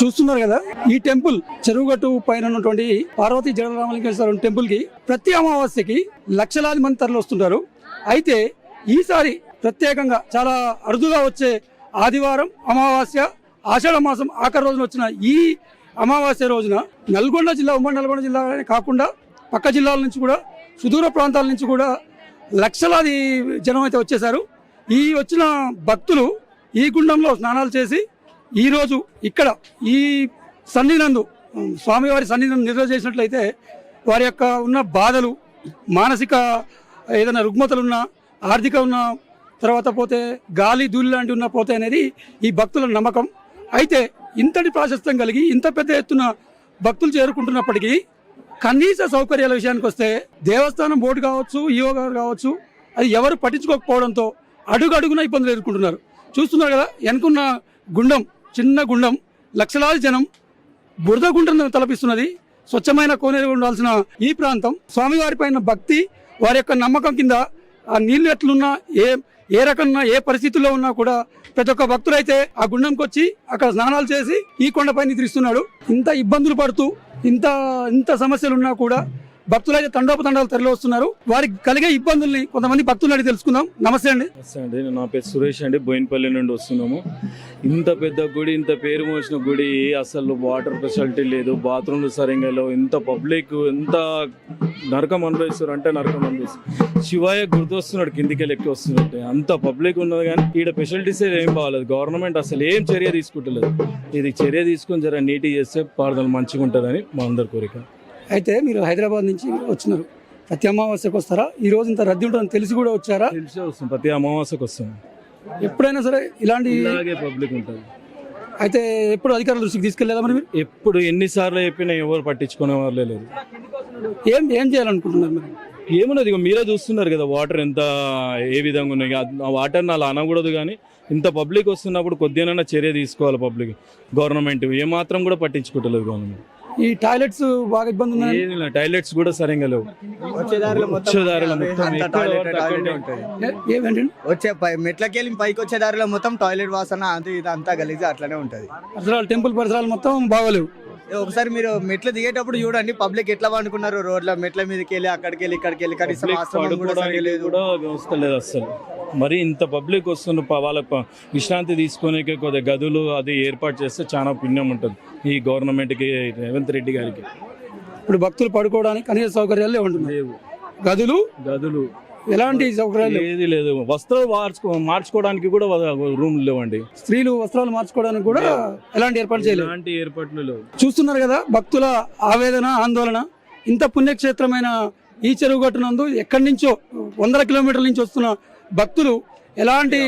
చూస్తున్నారు కదా? ఈ టెంపుల్ చెరువుగట్టు పైన ఉన్నటువంటి పార్వతి జగరామలింగేశ్వరం టెంపుల్కి ప్రతి అమావాస్యకి లక్షలాది మంది తరలి వస్తుంటారు. అయితే ఈసారి ప్రత్యేకంగా చాలా అరుదుగా వచ్చే ఆదివారం అమావాస్య ఆషాఢ మాసం ఆఖరి రోజున వచ్చిన ఈ అమావాస్య రోజున నల్గొండ జిల్లా ఉమ్మడి నల్గొండ జిల్లా కాకుండా పక్క జిల్లాల నుంచి కూడా సుదూర ప్రాంతాల నుంచి కూడా లక్షలాది జనం అయితే వచ్చేసారు ఈ వచ్చిన భక్తులు ఈ గుండంలో స్నానాలు చేసి ఈరోజు ఇక్కడ ఈ సన్నినందు స్వామివారి సన్నిధిని నిల్వ చేసినట్లయితే వారి యొక్క ఉన్న బాధలు మానసిక ఏదైనా రుగ్మతలున్నా ఆర్థిక ఉన్న తర్వాత పోతే గాలి ధూళి లాంటివి ఉన్న పోతే అనేది ఈ భక్తుల నమ్మకం. అయితే ఇంతటి ప్రాశస్త్యం కలిగి ఇంత పెద్ద ఎత్తున భక్తులు చేరుకుంటున్నప్పటికీ కనీస సౌకర్యాల విషయానికి వస్తే దేవస్థానం బోర్డు కావచ్చు ఈఓ గారు కావచ్చు అది ఎవరు పట్టించుకోకపోవడంతో అడుగు అడుగున ఇబ్బందులు ఎదుర్కొంటున్నారు. చూస్తున్నారు కదా వెనుకున్న గుండం చిన్న గుండం లక్షలాది జనం బురద గుండం తలపిస్తున్నది. స్వచ్ఛమైన కోనేరు ఉండాల్సిన ఈ ప్రాంతం స్వామివారి పైన భక్తి వారి యొక్క నమ్మకం కింద ఆ నీళ్ళు ఎట్లున్నా ఏ ఏ రకంగా ఏ పరిస్థితుల్లో ఉన్నా కూడా ప్రతి ఒక్క భక్తుడైతే ఆ గుండంకి వచ్చి అక్కడ స్నానాలు చేసి ఈ కొండపై నిద్రిస్తున్నాడు. ఇంత ఇబ్బందులు పడుతూ ఇంత ఇంత సమస్యలు ఉన్నా కూడా భక్తులైతే తండోపతండాలు తరలి వస్తున్నారు. వారికి కలిగే ఇబ్బందుల్ని కొంతమంది భక్తులు అడిగి తెలుసుకుందాం. నమస్తే అండి. నమస్తే అండి. నా పేరు సురేష్ అండి. బోయినపల్లి నుండి వస్తున్నాము. ఇంత పెద్ద గుడి ఇంత పేరు మోసిన గుడి అసలు వాటర్ ఫెసిలిటీ లేదు. బాత్రూమ్లు సరిగ్గా లేవు. ఇంత పబ్లిక్ ఎంత నరకం అనుభవిస్తారు అంటే నరకం అనుభవిస్తారు శివయ్య గుర్తొస్తున్నాడు. కిందికి లెక్కి వస్తున్నట్టు అంత పబ్లిక్ ఉన్నది కానీ ఈడ ఫెసిలిటీస్ ఏం బాగాలేదు. గవర్నమెంట్ అసలు ఏం చర్య తీసుకుంటలేదు. ఇది చర్య తీసుకొని జర నీట్గా చేస్తే పారుదల మంచిగా ఉంటుందని మా అందరి కోరిక. అయితే మీరు హైదరాబాద్ నుంచి వచ్చినారు. ప్రతి అమావాస్యకు వస్తారా? ఈ రోజు ఇంత రద్దీ ఉంటుందని తెలిసి కూడా వచ్చారా? తెలిసే వస్తాం ప్రతి అమావాస్యకు వస్తాం ఎప్పుడైనా సరే ఇలాంటి ఇలాగే పబ్లిక్ ఉంటుంది. అయితే ఎప్పుడు అధికారుల దృష్టికి తీసుకెళ్ళేదా మరి మీరు? ఎప్పుడు ఎన్నిసార్లు చెప్పినా ఎవరు పట్టించుకునే వాళ్ళే లేదు ఏం ఏం చేయాలనుకుంటున్నారు మరి? ఏమున్నది ఇక మీరే చూస్తున్నారు కదా వాటర్ ఎంత ఏ విధంగా ఉన్నాయి ఆ వాటర్ అలా అనకూడదు కానీ ఇంత పబ్లిక్ వస్తున్నప్పుడు కొద్దిగానైనా చర్య తీసుకోవాలి పబ్లిక్. గవర్నమెంట్ ఏమాత్రం కూడా పట్టించుకుంటలేదు గవర్నమెంట్ ఈ టాయిలెట్స్ బాగా ఇబ్బంది ఉన్నాయి టాయిలెట్స్ కూడా సరిగ్గా లేవు. వచ్చే పై మెట్లకి వెళ్ళి పైకి వచ్చే దారిలో మొత్తం టాయిలెట్ వాసన అది ఇది అంతా గలీజ్ అట్లనే ఉంటది. పరిసరాలు టెంపుల్ పరిసరాలు మొత్తం బాగోలేవు. ఒకసారి మీరు మెట్లు దిగేటప్పుడు చూడండి పబ్లిక్ ఎట్లా పండుకున్నారు రోడ్ల మెట్ల మీదకి వెళ్ళి అక్కడికి వెళ్ళి ఇక్కడికి వెళ్ళి కనీసం వ్యవస్థ లేదు అసలు మరి ఇంత పబ్లిక్ వస్తున్న ప- వాళ్ళ ప- విశ్రాంతి తీసుకునే కొద్దిగా గదులు అది ఏర్పాటు చేస్తే చాలా పుణ్యం ఉంటుంది ఈ గవర్నమెంట్కి రేవంత్ రెడ్డి గారికి. ఇప్పుడు భక్తులు పడుకోవడానికి కనీస సౌకర్యాలు ఉంటున్నాయి గదులు? గదులు. ఎలాంటి సౌకర్యాలు. ఏది లేదు. వస్త్రాలు మార్చుకో మార్చుకోవడానికి కూడా రూమ్ లేవండి. స్త్రీలు వస్త్రాలు మార్చుకోవడానికి కూడా ఎలాంటి ఏర్పాటు చేయలేదు. ఎలాంటి ఏర్పాట్లు లేవు. చూస్తున్నారు కదా భక్తుల ఆవేదన ఆందోళన. ఇంత పుణ్యక్షేత్రమైన ఈ చెరువు గట్టునందు ఎక్కడి నుంచో వందల కిలోమీటర్ల నుంచి వస్తున్న భక్తులు ఎలాంటి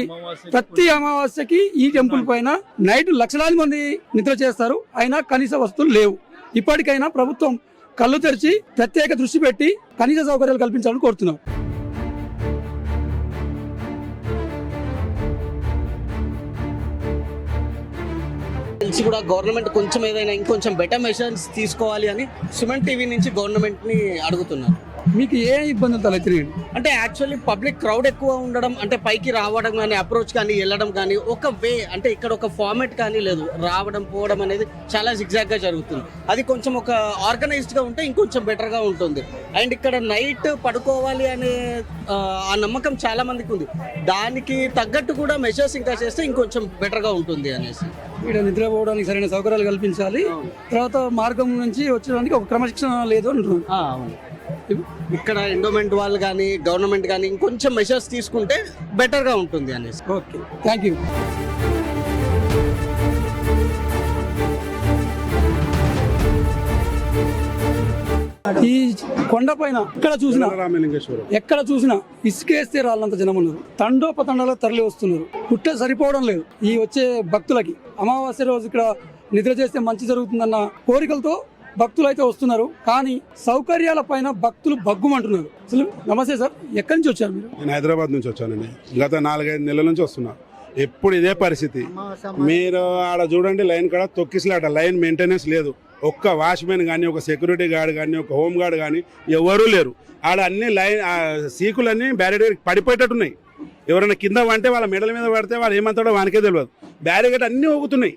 ప్రతి అమావాస్యకి ఈ టెంపుల్ పైన నైట్ లక్షలాది మంది నిద్ర చేస్తారు. అయినా కనీస వస్తువులు లేవు. ఇప్పటికైనా ప్రభుత్వం కళ్ళు తెరిచి ప్రత్యేక దృష్టి పెట్టి కనీస సౌకర్యాలు కల్పించాలని కోరుతున్నాం. తెలిసి కూడా గవర్నమెంట్ కొంచెం ఏదైనా ఇంకొంచెం బెటర్ మెషర్స్ తీసుకోవాలి అని సిమెంట్ టీవీ నుంచి గవర్నమెంట్ని అడుగుతున్నారు. మీకు ఏ ఇబ్బందులు తలెత్తినాయండి అంటే యాక్చువల్లీ పబ్లిక్ క్రౌడ్ ఎక్కువ ఉండడం అంటే పైకి రావడం కానీ అప్రోచ్ కానీ వెళ్ళడం కానీ ఒక వే అంటే ఇక్కడ ఒక ఫార్మాట్ కానీ లేదు. రావడం పోవడం అనేది చాలా zigzag గా జరుగుతుంది. అది కొంచెం ఒక ఆర్గనైజ్డ్గా ఉంటే ఇంకొంచెం better గా ఉంటుంది. అండ్ ఇక్కడ నైట్ పడుకోవాలి అనే ఆ, నమ్మకం చాలా మందికి ఉంది. దానికి తగ్గట్టు కూడా మెషర్స్ ఇంకా చేస్తే ఇంకొంచెం better గా ఉంటుంది అనేసి. ఇక్కడ నిద్రపోవడానికి సరైన సౌకర్యాలు కల్పించాలి. తర్వాత మార్గం నుంచి వచ్చడానికి ఒక క్రమశిక్షణ లేదు అవును. ఇక్కడ ఎండోమెంట్ వాళ్ళు కానీ గవర్నమెంట్ కానీ ఇంకొంచెం మెషర్స్ తీసుకుంటే బెటర్గా ఉంటుంది అనేసి. ఓకే. థ్యాంక్ యూ ఈ కొండ పైన ఎక్కడ చూసినా రామలింగేశ్వరం. ఎక్కడ చూసినా ఇసుకేస్తే రాళ్ళంత జనం ఉన్నారు. తండోపతండాలో తరలి వస్తున్నారు. పుట్టే సరిపోవడం లేదు. ఈ వచ్చే భక్తులకి అమావాస్య రోజు ఇక్కడ నిద్ర చేస్తే మంచి జరుగుతుందన్న కోరికలతో భక్తులు అయితే వస్తున్నారు. కానీ సౌకర్యాల పైన భక్తులు బగ్గుమంటున్నారు అసలు నమస్తే సార్ ఎక్కడి నుంచి వచ్చారు మీరు? నేను హైదరాబాద్ నుంచి వచ్చానండి. గత నాలుగైదు నెలల నుంచి వస్తున్నా. ఎప్పుడు ఇదే పరిస్థితి. మీరు ఆడ చూడండి లైన్ కాడ తొక్కిసలాట. లైన్ మెయింటెనెన్స్ లేదు. ఒక్క వాచ్మెన్ కానీ ఒక సెక్యూరిటీ గార్డ్ కానీ ఒక హోమ్ గార్డ్ కానీ ఎవరూ లేరు. ఆడ అన్ని లైన్ సీకులన్నీ బ్యారికేడ్ పడిపోయేటట్టున్నాయి. ఎవరైనా కింద వంటే వాళ్ళ మెడల మీద పడితే వాళ్ళు ఏమంటాడో వానికే తెలియదు బ్యారికేడ్ అన్నీ ఊగుతున్నాయి.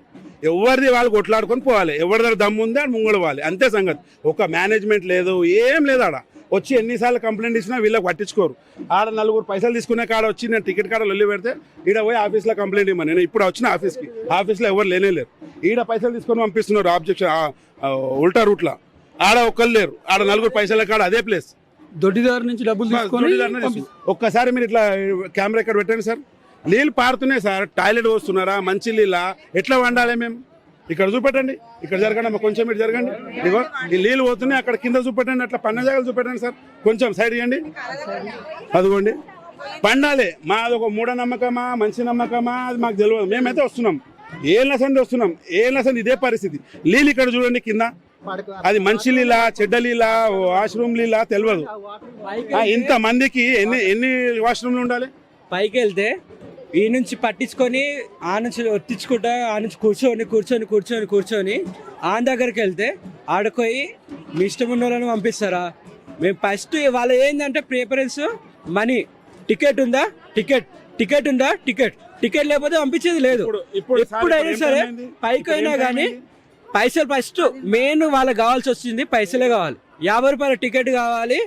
ఎవరిది వాళ్ళు కొట్లాడుకొని పోవాలి. ఎవరి దగ్గర దమ్ము ఉంది ఆడ ముంగడు పోవాలి. అంతే సంగతి. ఒక మేనేజ్మెంట్ లేదు ఏం లేదు ఆడ. వచ్చి ఎన్నిసార్లు కంప్లైంట్ ఇచ్చినా వీళ్ళకి పట్టించుకోరు. ఆడ నలుగురు పైసలు తీసుకునే కాడ వచ్చి నేను టికెట్ కాడ లొల్లి పెడితే ఈడ పోయి ఆఫీస్లో కంప్లైంట్ ఇవ్వమని నేను ఇప్పుడు వచ్చిన ఆఫీస్కి ఆఫీస్లో ఎవరు లేనే లేరు. ఈడ పైసలు తీసుకొని పంపిస్తున్నారు ఆబ్జెక్షన్ ఉల్టా రూట్లో ఆడ ఒక్కరు లేరు. ఆడ నలుగురు పైసల కాడ అదే ప్లేస్ దొడ్డిదారు నుంచి డబ్బులు. ఒక్కసారి మీరు ఇట్లా కెమెరా ఇక్కడ పెట్టండి సార్? నీళ్ళు పారుతున్నాయి సార్. టాయిలెట్ వస్తున్నారా మంచి నీళ్ళ? ఎట్లా వండాలి మేము ఇక్కడ చూపెట్టండి. ఇక్కడ జరగండి అమ్మ, కొంచెం ఇటు జరగండి. ఇగో ఈ నీళ్ళు పోతున్నాయి. అక్కడ కింద చూపెట్టండి. అట్లా పన్న జాగాలు చూపెట్టండి సార్. కొంచెం సైడ్ ఇవ్వండి అదిగోండి. పండాలి. మాది ఒక మూఢనమ్మకమా? మంచి నమ్మకమా? అది మాకు తెలియదు మేమైతే వస్తున్నాం. ఏ లసండి వస్తున్నాం. ఏ లసండి ఇదే పరిస్థితి. నీళ్ళు ఇక్కడ చూడండి కింద. అది మంచి లీలా చెడ్డ లీలా వాష్రూమ్ లీలా తెలియదు ఇంత మందికి ఎన్ని ఎన్ని వాష్రూమ్లు ఉండాలి? పైకి వెళ్తే ఈ నుంచి పట్టించుకొని ఆ నుంచి ఒత్తించుకుంటా ఆ నుంచి కూర్చొని కూర్చొని కూర్చొని కూర్చొని ఆ దగ్గరికి వెళ్తే ఆడుకోయి మీ ఇష్టం ఉన్న వాళ్ళని పంపిస్తారా? మేము ఫస్ట్ వాళ్ళ ఏంటంటే ప్రిఫరెన్స్ మనీ టికెట్ ఉందా? టికెట్ టికెట్ ఉందా? టికెట్ టికెట్ లేకపోతే పంపించేది లేదు. ఎప్పుడైనా సరే? పైకి అయినా కానీ? పైసలు ఫస్ట్ మెయిన్ వాళ్ళకి కావాల్సి వచ్చింది పైసలే కావాలి. యాభై రూపాయల టికెట్ కావాలి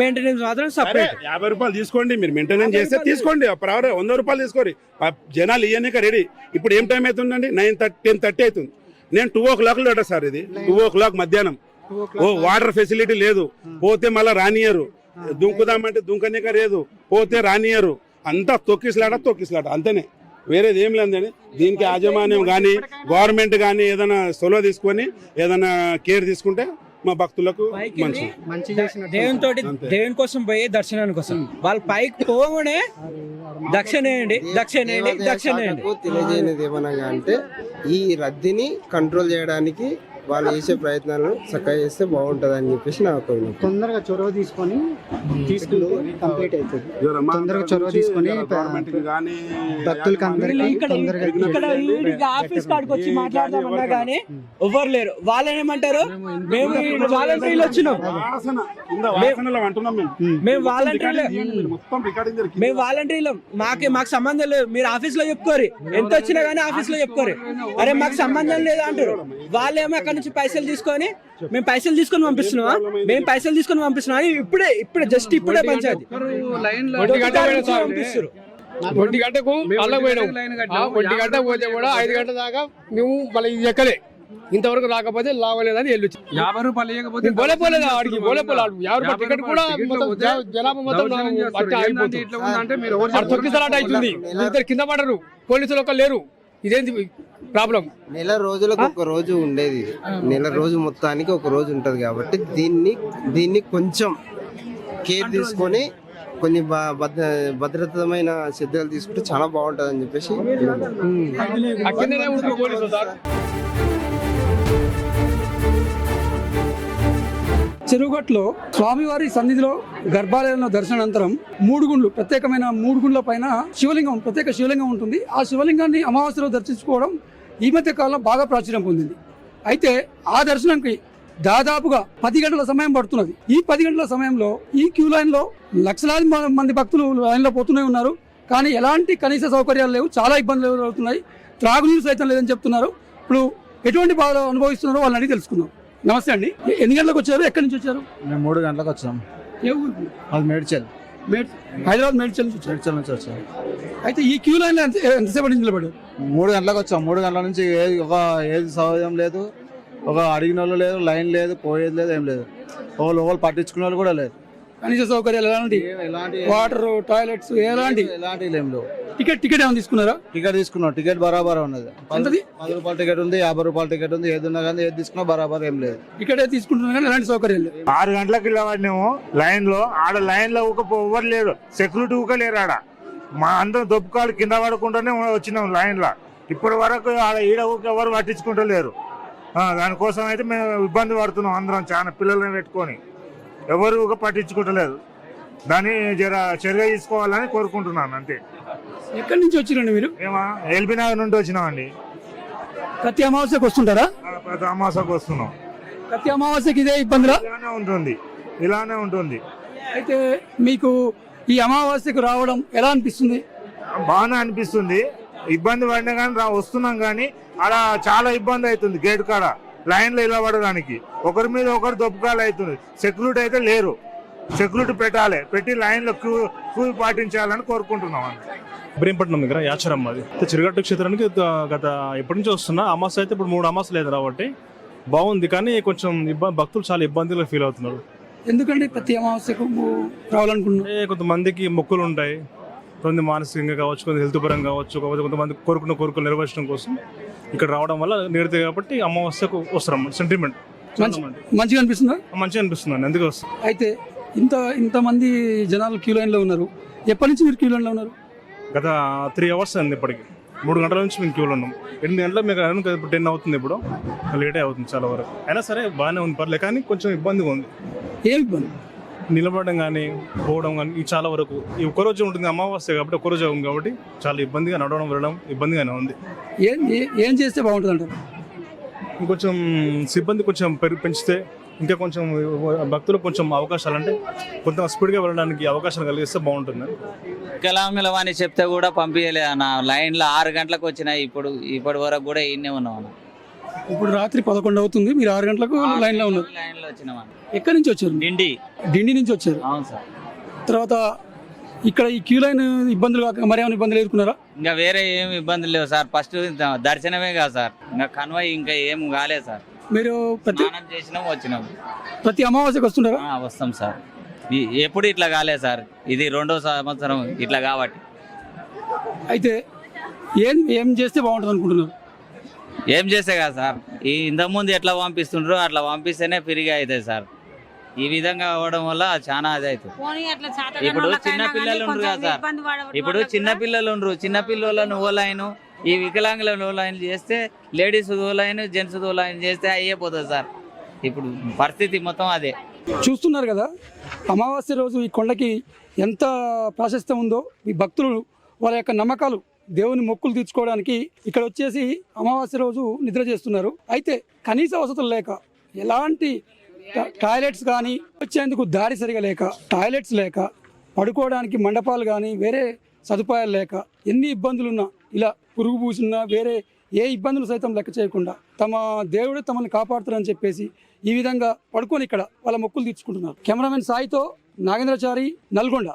మెయింటెనెన్స్ మాత్రం సపరేట్ యాభై రూపాయలు తీసుకోండి మీరు మెయింటెనెన్స్ చేస్తే తీసుకోండి. పర్ అవర్ వంద రూపాయలు తీసుకోండి ఆ జనాలు ఇవన్నీ రెడీ ఇప్పుడు ఏం టైం అవుతుందండి? నైన్ థర్టీ టెన్ థర్టీ అవుతుంది. నేను two o'clock late sir ఇది. టూ ఓ క్లాక్ మధ్యాహ్నం. ఓ వాటర్ ఫెసిలిటీ లేదు. పోతే మళ్ళీ రానియరు దుంకుదామంటే దుంకనిక లేదు. పోతే రానియరు అంతా తొక్కిసలాట తొక్కిసలాట. అంతేనే. వేరేది ఏం లేదని దీనికి యాజమాన్యం కానీ గవర్నమెంట్ కానీ ఏదైనా సొలవ తీసుకొని ఏదైనా కేర్ తీసుకుంటే మా భక్తులకు పైకి మంచి మంచి చేసిన దేవుని తోటి. దేవుని కోసం పోయి దర్శనానికి కోసం వాళ్ళు పైకి పోగానే దక్షిణేయండి దక్షిణేయండి దక్షిణేయండి. తెలియజేయనిది ఏమనగా అంటే ఈ రద్దీని కంట్రోల్ చేయడానికి వాళ్ళు చేసే ప్రయత్నాలను చక్కగా చేస్తే బాగుంటది అని చెప్పేసి నా ఒక. తొందరగా చొరవ తీసుకొని తీసుకుంటే కంప్లీట్ అవుతుంది. తొందరగా చొరవ తీసుకొని భక్తులకి అందరికీ ఇక్కడ ఆఫీస్ కాడికి వచ్చి మాట్లాడదామన్నా కానీ ఎవ్వరు లేరు. వాళ్ళని ఏమంటారు? మేము వాలంటీర్లు వచ్చినాం. మేము. వాలంటీర్లు మేము వాలంటీర్లు. మాకే మాకు సంబంధం లేదు. మీరు ఆఫీస్లో చెప్పుకోరు. ఎంత వచ్చినా కానీ ఆఫీస్లో చెప్పుకోరు. అరే మాకు సంబంధం లేదు అంటారు? వాళ్ళేమో అక్కడ నుంచి పైసలు తీసుకొని మేము పైసలు తీసుకొని పంపిస్తున్నావా మేము పైసలు తీసుకొని పంపిస్తున్నాం ఇప్పుడే ఇప్పుడే జస్ట్ ఇప్పుడే పంచాయతీ. ఒంటి పంపిస్తారు గంటకు పోయినాం. ఒంటి గంట పోతే కూడా ఐదు గంటల దాకా మేము మళ్ళీ ఇది ఎక్కలే. ఇంతవరకు రాకపోతే లాగలేదని వెళ్ళొచ్చు. యాభై రూపాయలు ఇవ్వకపోతే నేను పోలే పోలేదు ఆడికి పోలే పోలే ఆడు. యాభై రూపాయల టికెట్ కూడా మొత్తం జ- జనాభా మొత్తం తొక్కిసలాట అవుతుంది. ఇద్దరు కింద పడరు. పోలీసులు ఒక్క లేరు. ఇదేంటి ప్రాబ్లం? నెల రోజులకు ఒక రోజు ఉండేది. నెల రోజు మొత్తానికి ఒక రోజు ఉంటది కాబట్టి దీన్ని దీన్ని కొంచెం కేర్ తీసుకొని కొన్ని భద్రతమైన శ్రద్ధలు తీసుకుంటే చాలా బాగుంటది అని చెప్పేసి చెరువుగట్లో స్వామివారి సన్నిధిలో గర్భాలయంలో దర్శనానంతరం మూడు గుండ్లు ప్రత్యేకమైన మూడు గుండ్ల పైన శివలింగం ప్రత్యేక శివలింగం ఉంటుంది. ఆ శివలింగాన్ని అమావాస్యలో దర్శించుకోవడం ఈ మధ్య కాలంలో బాగా ప్రాచుర్యం పొందింది. అయితే ఆ దర్శనంకి దాదాపుగా పది గంటల సమయం పడుతున్నది. ఈ పది గంటల సమయంలో ఈ క్యూ లైన్లో లక్షలాది మంది భక్తులు లైన్లో పోతూనే ఉన్నారు. కానీ ఎలాంటి కనీస సౌకర్యాలు లేవు. చాలా ఇబ్బందులు అవుతున్నాయి త్రాగునీరు సైతం లేదని చెప్తున్నారు. ఇప్పుడు ఎటువంటి బాధలు అనుభవిస్తున్నారో వాళ్ళని అడిగి తెలుసుకుందాం. నమస్తే అండి. ఎన్ని గంటలకు వచ్చారు? ఎక్కడి నుంచి వచ్చారు? మేము మూడు గంటలకు వచ్చాం. ఏ ఊరు? అది మేడ్చల్. మేడ్ హైదరాబాద్ మేడ్చల్ నుంచి వచ్చారు. మేడ్చల్ నుంచి వచ్చాం. అయితే ఈ క్యూ లైన్ ఎంతసేపు నిలబడారు మూడు గంటలకు వచ్చాం. మూడు గంటల నుంచి ఏది ఒక ఏది సౌకర్యం లేదు. ఒక అడిగిన వాళ్ళు లేదు లైన్ లేదు పోయేది లేదు ఏం లేదు. ఒకళ్ళు ఒకళ్ళు పట్టించుకునే వాళ్ళు కూడా లేదు కనీస సౌకర్యాలు ఎలాంటి? ఎలాంటి వాటర్ టాయిలెట్స్ ఎలాంటి? ఎలాంటి ఏం లేవు. టికెట్ టికెట్ ఏమైనా తీసుకున్నారా? టికెట్ తీసుకున్నాం. టికెట్ బరాబర్ ఉన్నది. ఎంతది? పది రూపాయల టికెట్ ఉంది యాభై రూపాయల టికెట్ ఉంది ఏది ఉన్నా కానీ ఏది తీసుకున్నా బరాబర్ ఏం లేదు. టికెట్ తీసుకుంటున్నారు కానీ ఎలాంటి సౌకర్యాలు లేవు. ఆరు గంటలకు నిలబడినాము లైన్లో ఆడ లైన్లో ఊక ఎవ్వరు లేరు. సెక్యూరిటీ ఊక లేరు ఆడ. మా అందరం దొప్పుకాలు కింద పడకుండానే వచ్చినాం లైన్లో ఇప్పటి వరకు ఆడ ఈడ ఊక ఎవరు పట్టించుకుంటలేరు. ఆ, దానికోసం అయితే మేము ఇబ్బంది పడుతున్నాం అందరం చాలా పిల్లల్ని పెట్టుకొని. ఎవరు ఊక పట్టించుకుంటలేదు. దాన్ని జర చర్య తీసుకోవాలని కోరుకుంటున్నాను అంతే. ఎక్కడి నుంచి వచ్చిరండి మీరు? ఏమా ఎల్బీ నగర్ నుండి వచ్చినామండి. ప్రతి అమావాస్యకు వస్తుంటారా? ప్రతి అమాసకు వస్తున్నాం. ప్రతి అమావాస్యకి ఇదే ఇబ్బందులా? ఇలానే ఉంటుంది. ఇలానే ఉంటుంది. అయితే మీకు ఈ అమావాస్యకు రావడం ఎలా అనిపిస్తుంది? బాగానే అనిపిస్తుంది. ఇబ్బంది పడినా కానీ రా వస్తున్నాం కానీ ఆడ చాలా ఇబ్బంది అవుతుంది గేట్ కాడ. లైన్లో నిలబడడానికి. ఒకరి మీద ఒకరు దొప్పకాలు అవుతుంది. సెక్యూరిటీ అయితే లేరు. సెక్యూరిటీ పెట్టాలి. పెట్టి లైన్లో క్యూ క్యూ పాటించాలని కోరుకుంటున్నాం ఇబ్రహీంపట్నం దగ్గర యాచరమ్మ అది. చిరగట్టు క్షేత్రానికి గత ఎప్పటి నుంచి వస్తున్నా. అమాస అయితే ఇప్పుడు మూడు అమాస లేదు కాబట్టి బాగుంది. కానీ కొంచెం ఇబ్బంది భక్తులు చాలా ఇబ్బందిగా ఫీల్ అవుతున్నారు. ఎందుకంటే ప్రతి అమావాస్యకు రావాలనుకుంటున్నారు? అంటే కొంతమందికి మొక్కులు ఉంటాయి. కొంతమంది మానసికంగా కావచ్చు కొంత హెల్త్ పరంగా కావచ్చు కాకపోతే కొంతమంది కోరుకున్న కోరికలు నెరవేర్చడం కోసం ఇక్కడ రావడం వల్ల నేరుతే కాబట్టి అమావాస్యకు వస్తున్నాం సెంటిమెంట్ మంచి మంచిగా అనిపిస్తుందా? మంచిగా అనిపిస్తుంది అందుకే వస్తాం అయితే ఇంత ఇంతమంది జనాలు క్యూ లైన్లో ఉన్నారు. ఎప్పటి నుంచి మీరు క్యూ లైన్లో ఉన్నారు? గత త్రీ అవర్స్ అయింది ఇప్పటికి. మూడు గంటల నుంచి మేము క్యూలో ఉన్నాం. ఎనిమిది గంటలకు మీకు కదా ఇప్పుడు టెన్ అవుతుంది ఇప్పుడు. లేటే అవుతుంది చాలా వరకు. అయినా సరే బాగానే ఉంది పర్లేదు. కానీ కొంచెం ఇబ్బందిగా ఉంది. ఏం ఇబ్బంది? నిలబడడం కానీ పోవడం కానీ ఇది చాలా వరకు. ఈ ఒక్కరోజు ఉంటుంది అమావాస్య కాబట్టి ఒక్కరోజు ఉంది కాబట్టి చాలా ఇబ్బందిగా నడవడం వెళ్ళడం ఇబ్బందిగానే ఉంది. ఏం ఏ- ఏం చేస్తే బాగుంటుంది అంటారు ఇంకొంచెం సిబ్బంది కొంచెం పెరి- పెంచితే ఇంకా కొంచెం భక్తులకు కొంచెం అవకాశాలు అంటే కొంత స్పీడ్గా వెళ్ళడానికి అవకాశాలు కలిగిస్తే బాగుంటుంది. వికలాంగులం అని చెప్తే కూడా పంపించలేదు అన్న. లైన్లో ఆరు గంటలకు వచ్చిన ఇప్పుడు ఇప్పటి వరకు కూడా ఇన్నే ఉన్నాం అన్న. ఇప్పుడు రాత్రి పదకొండు అవుతుంది. మీరు ఆరు గంటలకు లైన్లో ఉన్నారు. లైన్లో వచ్చినాం ఎక్కడి నుంచి వచ్చారు? నిండి డిండి నుంచి వచ్చారు? అవును సార్. తర్వాత ఇక్కడ ఈ క్యూ లైన్ ఇబ్బందులు కాక మరేమైనా ఇబ్బందులు ఎదుర్కొన్నారా? ఇంకా వేరే ఏం ఇబ్బందులు లేవు సార్. ఫస్ట్ దర్శనమే కాదు సార్. ఇంకా కన్వాయ్ ఇంకా ఏం కాలేదు సార్. మీరు ప్రతి స్నానం చేసినాం వచ్చినాం. ప్రతి అమావాస్యకు వస్తుంటారా? ఆ, వస్తాం సార్. ఈ- ఎప్పుడు ఇట్లా కాలేదు సార్. ఇది రెండో సంవత్సరం ఇట్లా కాబట్టి. అయితే ఏం ఏం చేస్తే బాగుంటుంది అనుకుంటున్నారు? ఏం చేస్తే కదా సార్. ఈ ఇంతకుముందు ఎట్లా పంపిస్తుండ్రో అట్లా పంపిస్తేనే ఫ్రీగా అవుతుంది సార్. ఈ విధంగా అవ్వడం వల్ల చాలా అది అవుతుంది ఇప్పుడు చిన్న పిల్లలు ఉండరు కదా సార్. ఇప్పుడు చిన్న పిల్లలు ఉండరు. చిన్న పిల్లలను ఓ లైన్ ఈ వికలాంగులను ఓ లైన్ చేస్తే లేడీస్ ఓ లైన్ జెంట్స్ ఓ లైన్ చేస్తే అయ్యేపోతుంది సార్. ఇప్పుడు పరిస్థితి మొత్తం అదే. చూస్తున్నారు కదా అమావాస్య రోజు ఈ కొండకి ఎంత ప్రాశస్త్యం ఉందో ఈ భక్తులు వాళ్ళ యొక్క నమ్మకాలు దేవుని మొక్కులు తీర్చుకోవడానికి ఇక్కడ వచ్చేసి అమావాస్య రోజు నిద్ర చేస్తున్నారు. అయితే కనీస వసతులు లేక ఎలాంటి టాయిలెట్స్ కానీ వచ్చేందుకు దారి సరిగా లేక టాయిలెట్స్ లేక పడుకోవడానికి మండపాలు కానీ వేరే సదుపాయాలు లేక ఎన్ని ఇబ్బందులున్నా ఇలా పురుగు పూసినా వేరే ఏ ఇబ్బందులు సైతం లెక్క చేయకుండా తమ దేవుడు తమని కాపాడుతారని చెప్పేసి ఈ విధంగా పడుకొని ఇక్కడ వాళ్ళ మొక్కులు తీర్చుకుంటున్నారు. కెమెరామెన్ సాయితో నాగేంద్రచారి నల్గొండ.